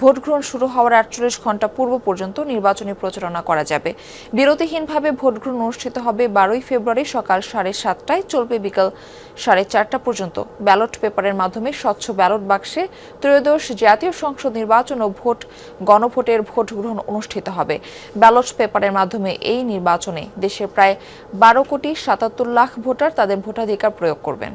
Vote গ্রহণ শুরু হওয়ার আটচল্লিশ ঘণ্টা পূর্ব পর্যন্ত নির্বাচনী প্রচারণা করা যাবে। বিরতিহীনভাবে ভোট গ্রহণ অনুষ্ঠিত হবে বারোই ফেব্রুয়ারি সকাল সাড়ে সাতটায়। চলবে বিকাল সাড়ে চারটা পর্যন্ত। ব্যালট পেপারের মাধ্যমে স্বচ্ছ ব্যালট বাক্সে ত্রয়োদশ জাতীয় সংসদ নির্বাচন ও ভোট, গণভোটের ভোট গ্রহণ অনুষ্ঠিত হবে। ব্যালট পেপারের মাধ্যমে এই নির্বাচনে দেশের প্রায় বারো কোটি সাতাত্তর লাখ ভোটার তাদের ভোটাধিকার প্রয়োগ করবেন।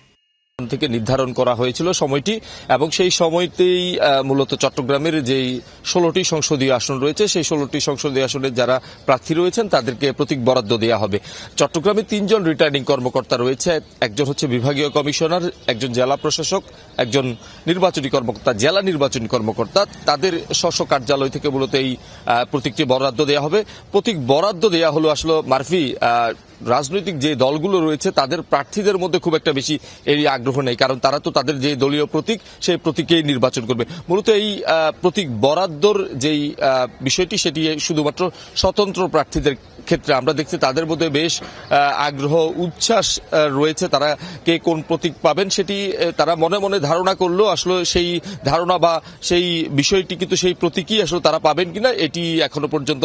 থেকে নির্ধারণ করা হয়েছিল সময়টি এবং সেই সময়তেই মূলত চট্টগ্রামের যেই ষোলোটি সংসদীয় আসন রয়েছে, সেই ষোলোটি সংসদীয় আসনের যারা প্রার্থী রয়েছেন, তাদেরকে প্রতীক বরাদ্দ দেওয়া হবে। চট্টগ্রামে তিনজন রিটার্নিং কর্মকর্তা রয়েছে। একজন হচ্ছে বিভাগীয় কমিশনার, একজন জেলা প্রশাসক, একজন নির্বাচনী কর্মকর্তা, জেলা নির্বাচনী কর্মকর্তা। তাদের স্ব কার্যালয় থেকে মূলত এই প্রতীকটি বরাদ্দ দেওয়া হবে। প্রতীক বরাদ্দ দেওয়া হলো আসলে মারফি রাজনৈতিক যে দলগুলো রয়েছে, তাদের প্রার্থীদের মধ্যে খুব একটা বেশি এই আগ্রহ নেই, কারণ তারা তো তাদের যে দলীয় প্রতীক, সেই প্রতীকেই নির্বাচন করবে। মূলত এই প্রতীক বরাদ্দর যেই বিষয়টি, সেটি শুধুমাত্র স্বতন্ত্র প্রার্থীদের ক্ষেত্রে। আমরা দেখছি তাদের মধ্যে বেশ আগ্রহ, উচ্ছ্বাস রয়েছে তারা কে কোন প্রতীক পাবেন, সেটি তারা মনে মনে ধারণা করলেও আসলে সেই ধারণা বা সেই বিষয়টি কিন্তু সেই প্রতীকই আসলে তারা পাবেন কিনা, এটি এখনও পর্যন্ত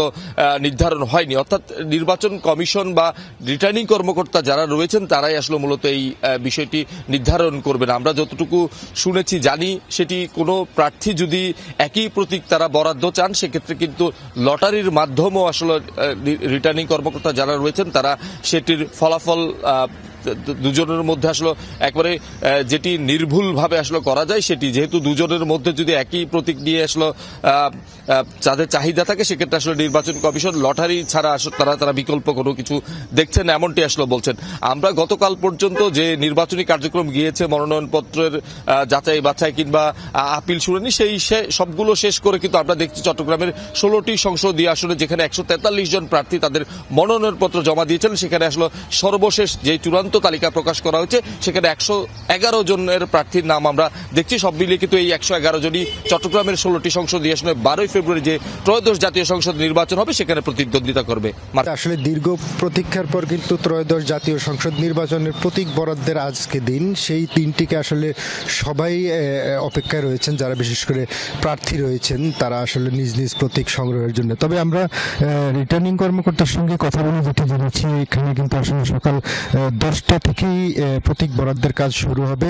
নির্ধারণ হয়নি। অর্থাৎ নির্বাচন কমিশন বা রিটার্নিং কর্মকর্তা যারা রয়েছেন, তারাই আসলে মূলত এই বিষয়টি নির্ধারণ করবেন। আমরা যতটুকু শুনেছি, জানি সেটি কোনো প্রার্থী যদি একই প্রতীক তারা বরাদ্দ চান, সেক্ষেত্রে কিন্তু লটারির মাধ্যমেও আসলে রিটার্নিং কর্মকর্তা যারা রয়েছেন, তারা সেটির ফলাফল দুজনের মধ্যে আসলে একবারে যেটি নির্ভুলভাবে আসলে করা যায় সেটি। যেহেতু দুজনের মধ্যে যদি একই প্রতীক নিয়ে আসলে যাদের চাহিদা থাকে, সেক্ষেত্রে আসলে নির্বাচন কমিশন লটারি ছাড়া তারা তারা বিকল্প কোনো কিছু দেখছেন, এমনটি আসলে বলছেন। আমরা গতকাল পর্যন্ত যে নির্বাচনী কার্যক্রম গিয়েছে, মনোনয়নপত্রের যাচাই বাছাই কিংবা আপিল শুনানি, সেই সবগুলো শেষ করে কিন্তু আমরা দেখছি চট্টগ্রামের ষোলোটি সংসদীয় আসনে যেখানে একশো তেতাল্লিশ জন প্রার্থী তাদের মনোনয়নপত্র জমা দিয়েছেন। সেখানে আসলে সর্বশেষ যে চূড়ান্ত তালিকা প্রকাশ করা হয়েছে। সেখানে একশো এগারো জনের প্রার্থীর নাম আমরা দেখছি। সব মিলিয়ে কিন্তু এই একশো এগারো জনই চট্টগ্রামের ষোলোটি সংসদীয় আসনে বারোই ফেব্রুয়ারি যে ত্রয়োদশ জাতীয় সংসদ নির্বাচন হবে, সেখানে প্রতিদ্বন্দ্বিতা করবে। আসলে দীর্ঘ প্রতীক্ষার পর কিন্তু ত্রয়োদশ জাতীয় সংসদ নির্বাচনের প্রতীক বরাদ্দের আজকে দিন। সেই দিনটিকে আসলে সবাই অপেক্ষায় রয়েছেন, যারা বিশেষ করে প্রার্থী রয়েছেন, তারা আসলে নিজ নিজ প্রতীক সংগ্রহের জন্য। তবে আমরা রিটার্নিং কর্মকর্তার সঙ্গে কথা বলে যেটা জেনেছি এখানে কিন্তু আসলে সকাল দশটা থেকেই প্রতীক বরাদ্দের কাজ শুরু হবে।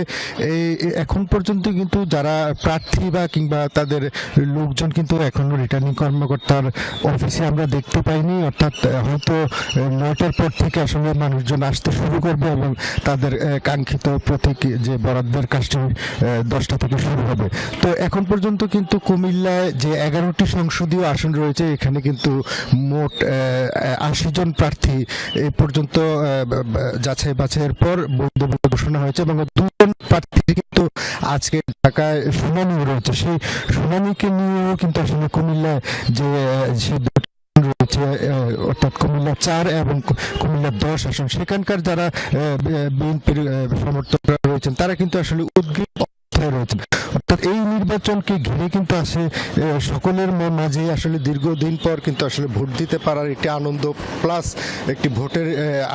এই এখন পর্যন্ত কিন্তু যারা প্রার্থী বা কিংবা তাদের লোকজন কিন্তু এখনও রিটার্নিং কর্মকর্তার অফিসে আমরা দেখতে পাইনি। অর্থাৎ হয়তো নয়টার পর থেকে আসলে মানুষজন আসতে শুরু করবে এবং তাদের কাঙ্ক্ষিত প্রতীক যে বরাদ্দের কাজটি দশটা থেকে শুরু হবে। তো এখন পর্যন্ত কিন্তু কুমিল্লায় যে এগারোটি সংসদীয় আসন রয়েছে, এখানে কিন্তু মোট আশি জন প্রার্থী এ পর্যন্ত যাচাই বাছাইয়ের পর বৈধ ঘোষণা হয়েছে এবং দুজন প্রার্থী কিন্তু আজকে ঢাকায় শুনানি রয়েছে। সেই শুনানিকে নিয়েও কিন্তু আসলে কুমিল্লায় যে রয়েছে অর্থাৎ কুমিল্লা চার এবং কুমিল্লা দশ আসন। সেখানকার যারা বিএনপির সমর্থকরা রয়েছেন, তারা কিন্তু আসলে উদ্গ্রীব অবস্থায় রয়েছেন অর্থাৎ এই নির্বাচনকে ঘিরে কিন্তু আছে সকলের মাঝে আসলে দীর্ঘদিন পর কিন্তু আসলে ভোট দিতে পারার একটি আনন্দ, প্লাস একটি ভোটের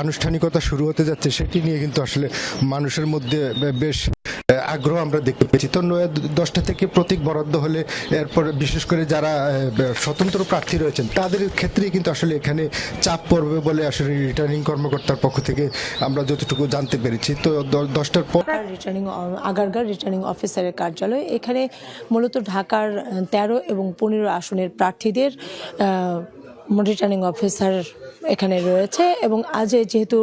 আনুষ্ঠানিকতা শুরু হতে যাচ্ছে, সেটি নিয়ে কিন্তু আসলে মানুষের মধ্যে বেশ আগ্রহ আমরা দেখতে পেয়েছি। তো দশটা থেকে প্রতীক বরাদ্দ হলে এরপর বিশেষ করে যারা স্বতন্ত্র প্রার্থী রয়েছেন, তাদের ক্ষেত্রে কিন্তু আসলে এখানে চাপ পড়বে বলে আসলে রিটার্নিং কর্মকর্তার পক্ষ থেকে আমরা যতটুকু জানতে পেরেছি। তো দশটার পর রিটার্নিং আগারগার রিটার্নিং অফিসারের কার্যালয় এখানে মূলত ঢাকার তেরো এবং পনেরো আসনের প্রার্থীদের রিটার্নিং অফিসার এখানে রয়েছে এবং আজ যেহেতু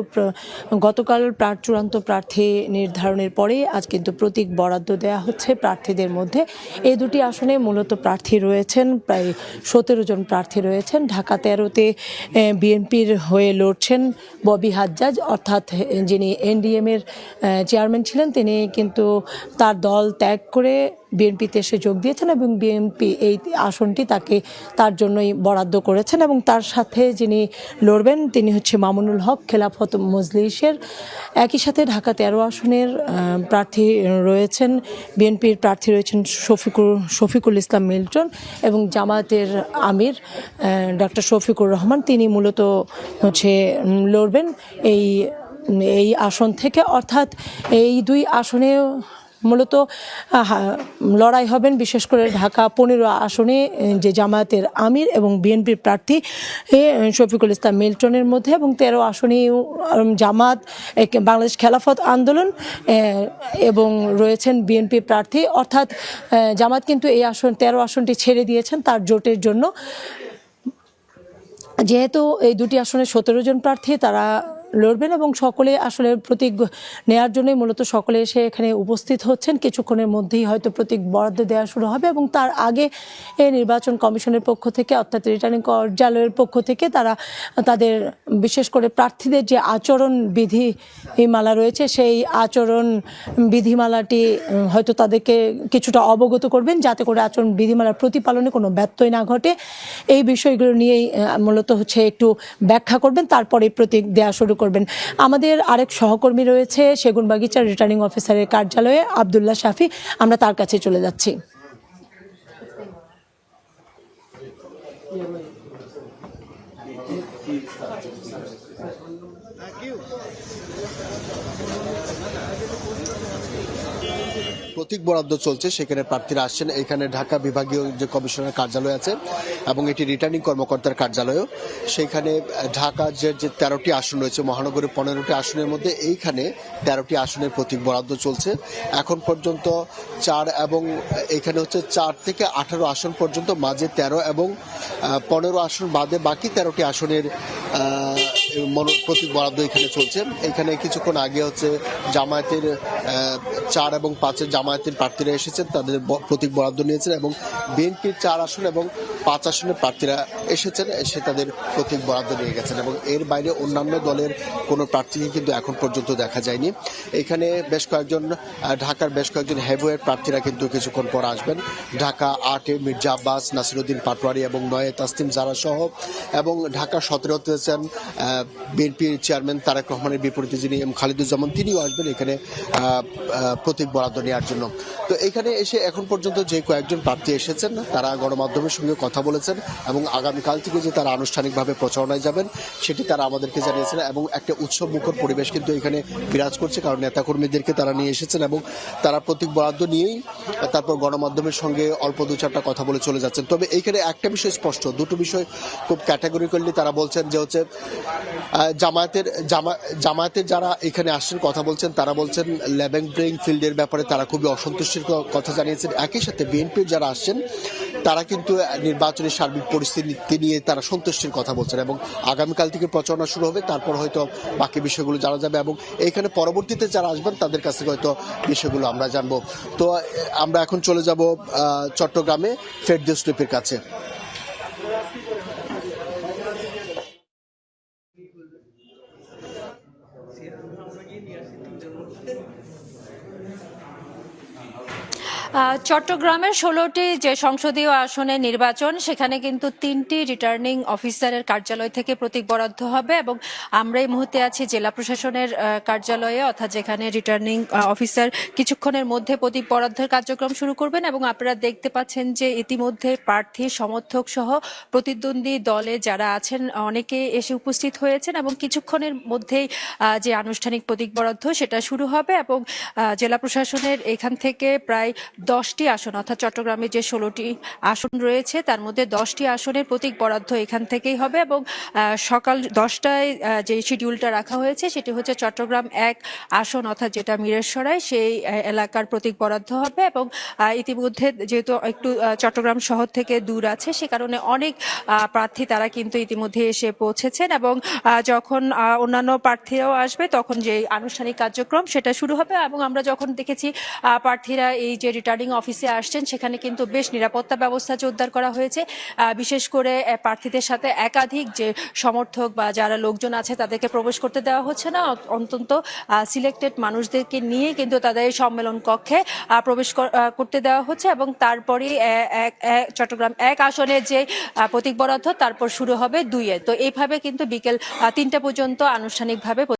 গতকাল চূড়ান্ত প্রার্থী নির্ধারণের পরেই আজ কিন্তু প্রতীক বরাদ্দ দেওয়া হচ্ছে প্রার্থীদের মধ্যে। এই দুটি আসনে মূলত প্রার্থী রয়েছেন, প্রায় সতেরো জন প্রার্থী রয়েছেন। ঢাকা তেরোতে বিএনপির হয়ে লড়ছেন ববি হাজ্জাজ। অর্থাৎ যিনি এনডিএম এর চেয়ারম্যান ছিলেন, তিনি কিন্তু তার দল ত্যাগ করে বিএনপিতে এসে যোগ দিয়েছেন এবং বিএনপি এই আসনটি তাকে তার জন্যই বরাদ্দ করেছেন এবং তার সাথে যিনি লড়বেন, তিনি হচ্ছে মামুনুল হক, খেলাফত মজলিসের। একই সাথে ঢাকা তেরো আসনের প্রার্থী রয়েছেন, বিএনপির প্রার্থী রয়েছেন শফিকুর, শফিকুল ইসলাম মিল্টন এবং জামায়াতের আমির ডক্টর শফিকুর রহমান। তিনি মূলত হচ্ছে লড়বেন এই এই আসন থেকে। অর্থাৎ এই দুই আসনে মূলত লড়াই হবেন বিশেষ করে ঢাকা পনেরো আসনে যে জামায়াতের আমির এবং বিএনপির প্রার্থী শফিকুল ইসলাম মিল্টনের মধ্যে এবং তেরো আসনে জামাত বাংলাদেশ খেলাফত আন্দোলন এবং রয়েছেন বিএনপি প্রার্থী। অর্থাৎ জামাত কিন্তু এই আসন, তেরো আসনটি ছেড়ে দিয়েছেন তার জোটের জন্য। যেহেতু এই দুটি আসনে সতেরো জন প্রার্থী, তারা লড়বেন এবং সকলে আসলে প্রতীক নেয়ার জন্যই মূলত সকলে এসে এখানে উপস্থিত হচ্ছেন। কিছুক্ষণের মধ্যেই হয়তো প্রতীক বরাদ্দ দেওয়া শুরু হবে এবং তার আগে এ নির্বাচন কমিশনের পক্ষ থেকে, অর্থাৎ রিটার্নিং কার্যালয়ের পক্ষ থেকে তারা তাদের বিশেষ করে প্রার্থীদের যে আচরণ বিধি মালা রয়েছে, সেই আচরণ বিধিমালাটি হয়তো তাদেরকে কিছুটা অবগত করবেন যাতে করে আচরণ বিধিমালার প্রতিপালনে কোনো ব্যত্যয় না ঘটে। এই বিষয়গুলো নিয়েই মূলত হচ্ছে একটু ব্যাখ্যা করবেন। তারপরে প্রতীক দেওয়া শুরু করবেন। আমাদের আরেক সহকর্মী রয়েছে সেগুনবাগিচার রিটার্নিং অফিসারের কার্যালয়ে আবদুল্লাহ শাফি। আমরা তার কাছে চলে যাচ্ছি। প্রতীক বরাদ্দ চলছে, সেখানে প্রার্থীরা আসছেন। এখানে ঢাকা বিভাগীয় যে কমিশনার কার্যালয় আছে এবং এটি রিটার্নিং কর্মকর্তার কার্যালয়ও। সেখানে ঢাকা যে যে তেরোটি আসন রয়েছে, মহানগরের পনেরোটি আসনের মধ্যে এইখানে তেরোটি আসনের প্রতীক বরাদ্দ চলছে। এখন পর্যন্ত চার এবং এখানে হচ্ছে চার থেকে আঠারো আসন পর্যন্ত, মাঝে তেরো এবং পনেরো আসন বাদে বাকি তেরোটি আসনের প্রতীক বরাদ্দ এখানে চলছে। এখানে কিছুক্ষণ আগে হচ্ছে জামায়াতের চার এবং পাঁচের জামায়াতের প্রার্থীরা এসেছেন, তাদের প্রতীক বরাদ্দ নিয়েছেন এবং বিএনপির চার আসন এবং পাঁচ আসনের প্রার্থীরা এসেছেন, এসে তাদের প্রতীক বরাদ্দ নিয়ে গেছেন এবং এর বাইরে অন্যান্য দলের কোনো প্রার্থীকে কিন্তু এখন পর্যন্ত দেখা যায়নি। এখানে বেশ কয়েকজন ঢাকার বেশ কয়েকজন হেভওয়ের প্রার্থীরা কিন্তু কিছুক্ষণ পর আসবেন। ঢাকা আটে মির্জা আব্বাস, নাসিরুদ্দিন পাটোয়ারি এবং নয়ে তাসলিম জারা সহ এবং ঢাকা সতেরোতে আছেন বিএনপির চেয়ারম্যান তারেক রহমানের বিপরীতে যিনি এম খালিদুজ্জামান, তিনিও আসবেন এখানে প্রতীক বরাদ্দ নেওয়ার জন্য। তো এখানে এসে এখন পর্যন্ত যে কয়েকজন প্রার্থী এসেছেন, তারা গণমাধ্যমের সঙ্গে কথা বলেছেন এবং আগামীকাল থেকে যে তারা আনুষ্ঠানিকভাবে প্রচারণায় যাবেন, সেটি তারা আমাদেরকে জানিয়েছেন এবং একটা উৎসব মুখর পরিবেশ কিন্তু এখানে বিরাজ করছে, কারণ নেতাকর্মীদেরকে তারা নিয়ে এসেছেন এবং তারা প্রতীক বরাদ্দ নিয়েই তারপর গণমাধ্যমের সঙ্গে অল্প দু চারটা কথা বলে চলে যাচ্ছেন। তবে এইখানে একটা বিষয় স্পষ্ট, দুটো বিষয় খুব ক্যাটাগরিক্যালি তারা বলছেন যে হচ্ছে জামায়াতের, জামা- জামায়াতের যারা এখানে আসছেন, কথা বলছেন, তারা বলছেন লেভেন প্লেইং ফিল্ডের ব্যাপারে তারা খুবই অসন্তুষ্টির কথা জানিয়েছেন। একই সাথে বিএনপির যারা আসছেন তারা কিন্তু নির্বাচনের সার্বিক পরিস্থিতি নিয়ে তারা সন্তুষ্টির কথা বলছেন এবং আগামীকাল থেকে প্রচারণা শুরু হবে, তারপর হয়তো বাকি বিষয়গুলো জানা যাবে এবং এখানে পরবর্তীতে যারা আসবেন তাদের কাছে হয়তো বিষয়গুলো আমরা জানব। তো আমরা এখন চলে যাব চট্টগ্রামে, ফেরদৌস লিপির কাছে। চট্টগ্রামের ষোলোটি যে সংসদীয় আসনে নির্বাচন, সেখানে কিন্তু তিনটি রিটার্নিং অফিসারের কার্যালয় থেকে প্রতীক বরাদ্দ হবে এবং আমরা এই মুহূর্তে আছি জেলা প্রশাসনের কার্যালয়ে, অর্থাৎ যেখানে রিটার্নিং অফিসার কিছুক্ষণের মধ্যে প্রতীক বরাদ্দের কার্যক্রম শুরু করবেন এবং আপনারা দেখতে পাচ্ছেন যে ইতিমধ্যে প্রার্থী, সমর্থক সহ প্রতিদ্বন্দ্বী দলে যারা আছেন, অনেকে এসে উপস্থিত হয়েছেন এবং কিছুক্ষণের মধ্যেই যে আনুষ্ঠানিক প্রতীক বরাদ্দ, সেটা শুরু হবে এবং জেলা প্রশাসনের এখান থেকে প্রায় দশটি আসন, অর্থাৎ চট্টগ্রামে যে ষোলোটি আসন রয়েছে, তার মধ্যে দশটি আসনের প্রতীক বরাদ্দ এখান থেকেই হবে এবং সকাল দশটায় যে শিডিউলটা রাখা হয়েছে, সেটি হচ্ছে চট্টগ্রাম এক আসন, অর্থাৎ যেটা মিরেশ্বরায়, সেই এলাকার প্রতীক বরাদ্দ হবে এবং ইতিমধ্যে যেহেতু একটু চট্টগ্রাম শহর থেকে দূর আছে, সে কারণে অনেক প্রার্থী তারা কিন্তু ইতিমধ্যে এসে পৌঁছেছেন এবং যখন অন্যান্য প্রার্থীরাও আসবে, তখন যে আনুষ্ঠানিক কার্যক্রম, সেটা শুরু হবে এবং আমরা যখন দেখেছি প্রার্থীরা এই যে রিটার্নিং অফিসে আসছেন। সেখানে কিন্তু বেশ নিরাপত্তা ব্যবস্থা জোরদার করা হয়েছে। বিশেষ করে প্রার্থীদের সাথে একাধিক যে সমর্থক বা যারা লোকজন আছে, তাদেরকে প্রবেশ করতে দেওয়া হচ্ছে না। অন্তত সিলেক্টেড মানুষদেরকে নিয়ে কিন্তু তাদের সম্মেলন কক্ষে প্রবেশ কর- করতে দেওয়া হচ্ছে এবং তারপরে চট্টগ্রাম এক আসনে যে প্রতীক বরাদ্দ, তারপর শুরু হবে দুইয়ে। তো এইভাবে কিন্তু বিকেল তিনটা পর্যন্ত আনুষ্ঠানিকভাবে